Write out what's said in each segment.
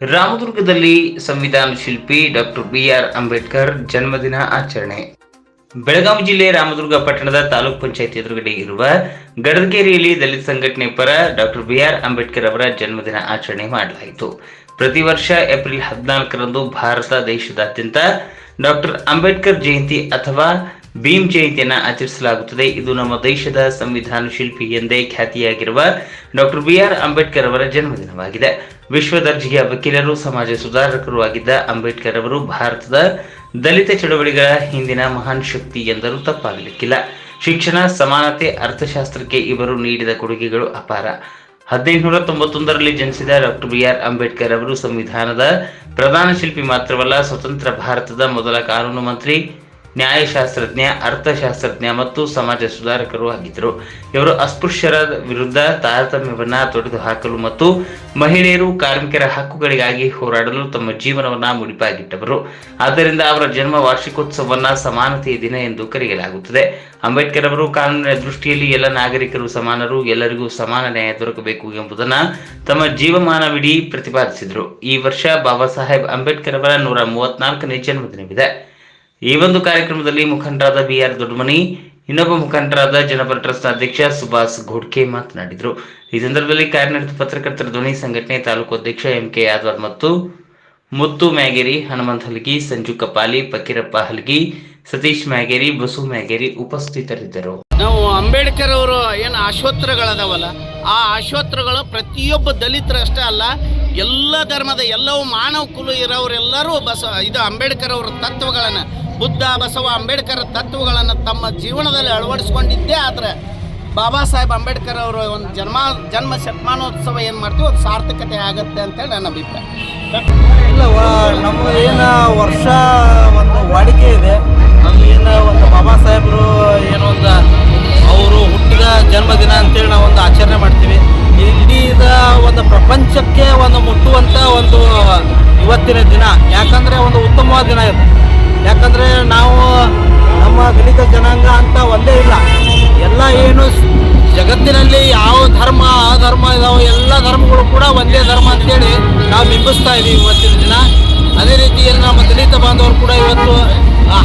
ರಾಮದುರ್ಗದಲ್ಲಿ ಸಂವಿಧಾನ ಶಿಲ್ಪಿ doctor B R Ambedkar ಜನ್ಮದಿನ ಆಚರಣೆ. ಬೆಳಗಾವಿ ಜಿಲ್ಲೆ ರಾಮದುರ್ಗ ಪಟ್ಟಣದ ತಾಲೂಕ್ ಪಂಚಾಯತ್ ಎದುರುಗಡೆ ಇರುವ ಗಡದಗೇರಿಯಲ್ಲಿ ದಲಿತ ಸಂಘಟನೆ ಪರ ಡಾಕ್ಟರ್ ಬಿ ಆರ್ ಅಂಬೇಡ್ಕರ್ ಅವರ ಜನ್ಮದಿನ ಆಚರಣೆ ಮಾಡಲಾಯಿತು. ಪ್ರತಿ ವರ್ಷ ಏಪ್ರಿಲ್ ಹದಿನಾಲ್ಕರಂದು ಭಾರತ ದೇಶದಾದ್ಯಂತ ಡಾಕ್ಟರ್ ಅಂಬೇಡ್ಕರ್ ಜಯಂತಿ ಅಥವಾ ಭೀಮ್ ಜಯಂತಿಯನ್ನು ಆಚರಿಸಲಾಗುತ್ತದೆ. ಇದು ನಮ್ಮ ದೇಶದ ಸಂವಿಧಾನ ಶಿಲ್ಪಿ ಎಂದೇ ಖ್ಯಾತಿಯಾಗಿರುವ ಡಾಕ್ಟರ್ ಬಿಆರ್ ಅಂಬೇಡ್ಕರ್ ಅವರ ಜನ್ಮದಿನವಾಗಿದೆ. ವಿಶ್ವ ದರ್ಜೆಯ ವಕೀಲರು, ಸಮಾಜ ಸುಧಾರಕರು ಆಗಿದ್ದ ಅಂಬೇಡ್ಕರ್ ಅವರು ಭಾರತದ ದಲಿತ ಚಳವಳಿಗಳ ಹಿಂದಿನ ಮಹಾನ್ ಶಕ್ತಿ ಎಂದರೂ ತಪ್ಪಾಗಲಿಕ್ಕಿಲ್ಲ. ಶಿಕ್ಷಣ, ಸಮಾನತೆ, ಅರ್ಥಶಾಸ್ತ್ರಕ್ಕೆ ಇವರು ನೀಡಿದ ಕೊಡುಗೆಗಳು ಅಪಾರ. ಹದಿನೆಂಟುನೂರ ತೊಂಬತ್ತೊಂದರಲ್ಲಿ ಜನಿಸಿದ ಡಾಕ್ಟರ್ ಬಿ ಆರ್ ಅಂಬೇಡ್ಕರ್ ಅವರು ಸಂವಿಧಾನದ ಪ್ರಧಾನ ಶಿಲ್ಪಿ ಮಾತ್ರವಲ್ಲ, ಸ್ವತಂತ್ರ ಭಾರತದ ಮೊದಲ ಕಾನೂನು ಮಂತ್ರಿ ನ್ಯಾಯಶಾಸ್ತ್ರಜ್ಞ, ಅರ್ಥಶಾಸ್ತ್ರಜ್ಞ ಮತ್ತು ಸಮಾಜ ಸುಧಾರಕರು ಆಗಿದ್ದರು. ಇವರು ಅಸ್ಪೃಶ್ಯರ ವಿರುದ್ಧ ತಾರತಮ್ಯವನ್ನು ತೊಡೆದು ಹಾಕಲು ಮತ್ತು ಮಹಿಳೆಯರು ಕಾರ್ಮಿಕರ ಹಕ್ಕುಗಳಿಗಾಗಿ ಹೋರಾಡಲು ತಮ್ಮ ಜೀವನವನ್ನು ಮುಡಿಪಾಗಿಟ್ಟವರು. ಆದ್ದರಿಂದ ಅವರ ಜನ್ಮ ವಾರ್ಷಿಕೋತ್ಸವವನ್ನು ಸಮಾನತೆಯ ದಿನ ಎಂದು ಕರೆಯಲಾಗುತ್ತದೆ. ಅಂಬೇಡ್ಕರ್ ಅವರು ಕಾನೂನಿನ ದೃಷ್ಟಿಯಲ್ಲಿ ಎಲ್ಲ ನಾಗರಿಕರು ಸಮಾನರು, ಎಲ್ಲರಿಗೂ ಸಮಾನ ನ್ಯಾಯ ದೊರಕಬೇಕು ಎಂಬುದನ್ನು ತಮ್ಮ ಜೀವಮಾನವಿಡೀ ಪ್ರತಿಪಾದಿಸಿದರು. ಈ ವರ್ಷ ಬಾಬಾ ಸಾಹೇಬ್ ಅಂಬೇಡ್ಕರ್ ಅವರ ನೂರ ಮೂವತ್ನಾಲ್ಕನೇ ಜನ್ಮದಿನವಿದೆ. ಈ ಒಂದು ಕಾರ್ಯಕ್ರಮದಲ್ಲಿ ಮುಖಂಡರಾದ ಬಿ ಆರ್ ದೊಡ್ಡಮನಿ, ಇನ್ನೊಬ್ಬ ಮುಖಂಡರಾದ ಜನಪರ ಟ್ರಸ್ಟ್ ಅಧ್ಯಕ್ಷ ಸುಭಾಷ್ ಘೋಡ್ಕೆ ಮಾತನಾಡಿದರು. ಈ ಸಂದರ್ಭದಲ್ಲಿ ಕಾರ್ಯನಿರತ ಪತ್ರಕರ್ತರ ಧ್ವನಿ ಸಂಘಟನೆ ತಾಲೂಕು ಅಧ್ಯಕ್ಷ ಎಂ ಕೆ ಯಾದವ್ ಮತ್ತು ಮುತ್ತು ಮ್ಯಾಗೇರಿ, ಹನುಮಂತ್ ಹಲಗಿ, ಸಂಜು ಕಪಾಲಿ, ಫಕೀರಪ್ಪ ಹಲಗಿ, ಸತೀಶ್ ಮ್ಯಾಗೇರಿ, ಬಸು ಮ್ಯಾಗೇರಿ ಉಪಸ್ಥಿತರಿದ್ದರು. ನಾವು ಅಂಬೇಡ್ಕರ್ ಅವರು ಏನು ಆಶೋತ್ತರಗಳದಾವಲ್ಲ ಆ ಆಶ್ವತ್ರಗಳು ಪ್ರತಿಯೊಬ್ಬ ದಲಿತರಷ್ಟೇ ಅಲ್ಲ ಎಲ್ಲ ಧರ್ಮದ ಎಲ್ಲವೂ ಮಾನವ ಕುಲ ಇರೋರೆಲ್ಲರೂ ಬಸ ಇದು ಅಂಬೇಡ್ಕರ್ ಅವರ ತತ್ವಗಳನ್ನು, ಬುದ್ಧ, ಬಸವ, ಅಂಬೇಡ್ಕರ್ ತತ್ವಗಳನ್ನು ತಮ್ಮ ಜೀವನದಲ್ಲಿ ಅಳವಡಿಸ್ಕೊಂಡಿದ್ದೇ ಆದರೆ ಬಾಬಾ ಸಾಹೇಬ್ ಅಂಬೇಡ್ಕರ್ ಅವರ ಒಂದು ಜನ್ಮ ಜನ್ಮ ಶತಮಾನೋತ್ಸವ ಏನು ಮಾಡ್ತೀವಿ ಅದು ಸಾರ್ಥಕತೆ ಆಗುತ್ತೆ ಅಂತೇಳಿ ನನ್ನ ಅಭಿಪ್ರಾಯ. ಇಲ್ಲ ನಮ್ಮ ಏನು ವರ್ಷ ಒಂದು ವಾಡಿಕೆ ಇದೆ. ಅಲ್ಲಿ ಏನು ಒಂದು ಬಾಬಾ ಸಾಹೇಬರು ಪ್ರಪಂಚಕ್ಕೆ ಒಂದು ಮುಟ್ಟುವಂಥ ಒಂದು, ಇವತ್ತಿನ ದಿನ. ಯಾಕಂದರೆ ಒಂದು ಉತ್ತಮವಾದ ದಿನ ಇದು. ಯಾಕಂದರೆ ನಾವು ನಮ್ಮ ದಲಿತ ಜನಾಂಗ ಅಂತ ಒಂದೇ ಇಲ್ಲ. ಎಲ್ಲ ಏನು ಜಗತ್ತಿನಲ್ಲಿ ಯಾವ ಧರ್ಮ, ಆ ಧರ್ಮ ಇದಾವೆ ಎಲ್ಲ ಧರ್ಮಗಳು ಕೂಡ ಒಂದೇ ಧರ್ಮ ಅಂತೇಳಿ ನಾವು ಬಿಂಬಿಸ್ತಾ ಇದ್ದೀವಿ ಇವತ್ತಿನ ದಿನ. ಅದೇ ರೀತಿಯಲ್ಲಿ ನಮ್ಮ ದಲಿತ ಬಾಂಧವರು ಕೂಡ ಇವತ್ತು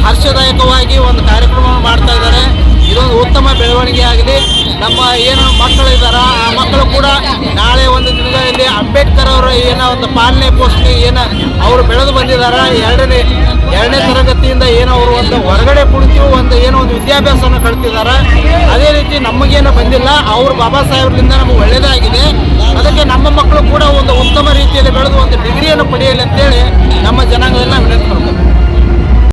ಹರ್ಷದಾಯಕವಾಗಿ ಒಂದು ಕಾರ್ಯಕ್ರಮವನ್ನು ಮಾಡ್ತಾ ಇದ್ದಾರೆ. ಇದೊಂದು ಉತ್ತಮ ಬೆಳವಣಿಗೆ ಆಗಲಿ ನಮ್ಮ ಏನು ಮಕ್ಕಳಿದ್ದಾರೆ, ಆ ನಾಳೆ ಒಂದು ದಿನದಲ್ಲಿ ಅಂಬೇಡ್ಕರ್ ಅವರ ಏನೋ ಒಂದು ಪಾಲನೆ ಪೋಷಣೆ ಏನ ಅವರು ಬೆಳೆದು ಬಂದಿದ್ದಾರೆ ಎರಡನೇ ಎರಡನೇ ತರಗತಿಯಿಂದ ಏನೋ ಅವರು ಒಂದು ಹೊರಗಡೆ ಕುಳಿತು ಒಂದು ಏನೋ ಒಂದು ವಿದ್ಯಾಭ್ಯಾಸವನ್ನು ಕಳ್ತಿದ್ದಾರೆ ಅದೇ ರೀತಿ ನಮಗೇನು ಬಂದಿಲ್ಲ. ಅವರು ಬಾಬಾ ಸಾಹೇಬ್ರಿಂದ ನಮಗೆ ಒಳ್ಳೆಯದಾಗಿದೆ ಅದಕ್ಕೆ ನಮ್ಮ ಮಕ್ಕಳು ಕೂಡ ಒಂದು ಉತ್ತಮ ರೀತಿಯಲ್ಲಿ ಬೆಳೆದು ಒಂದು ಡಿಗ್ರಿಯನ್ನು ಪಡೆಯಲಿ ಅಂತೇಳಿ ನಮ್ಮ ಜನಾಂಗದಲ್ಲಿ ವಿನಂತಿ ಮಾಡ್ತೀವಿ.